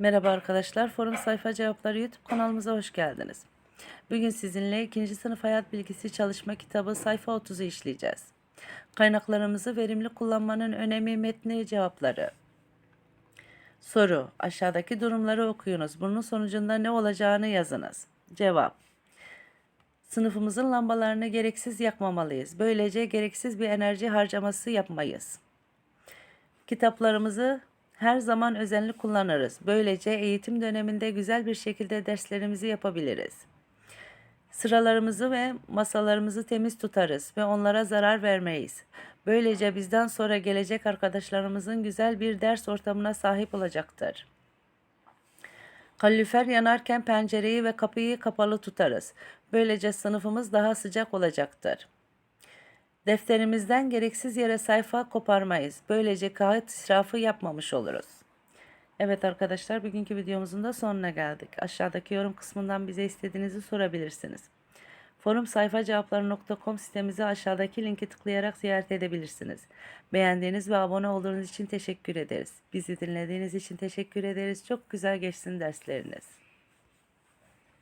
Merhaba arkadaşlar, Forum Sayfa Cevapları YouTube kanalımıza hoş geldiniz. Bugün sizinle 2. sınıf hayat bilgisi çalışma kitabı sayfa 30'u işleyeceğiz. Kaynaklarımızı verimli kullanmanın önemi metni cevapları. Soru, aşağıdaki durumları okuyunuz. Bunun sonucunda ne olacağını yazınız. Cevap, sınıfımızın lambalarını gereksiz yakmamalıyız. Böylece gereksiz bir enerji harcaması yapmayız. Kitaplarımızı her zaman özenli kullanırız. Böylece eğitim döneminde güzel bir şekilde derslerimizi yapabiliriz. Sıralarımızı ve masalarımızı temiz tutarız ve onlara zarar vermeyiz. Böylece bizden sonra gelecek arkadaşlarımızın güzel bir ders ortamına sahip olacaktır. Kalorifer yanarken pencereyi ve kapıyı kapalı tutarız. Böylece sınıfımız daha sıcak olacaktır. Defterimizden gereksiz yere sayfa koparmayız. Böylece kağıt israfı yapmamış oluruz. Evet arkadaşlar bugünkü videomuzun da sonuna geldik. Aşağıdaki yorum kısmından bize istediğinizi sorabilirsiniz. Forum sayfacevapları.com sitemizi aşağıdaki linki tıklayarak ziyaret edebilirsiniz. Beğendiğiniz ve abone olduğunuz için teşekkür ederiz. Bizi dinlediğiniz için teşekkür ederiz. Çok güzel geçsin dersleriniz.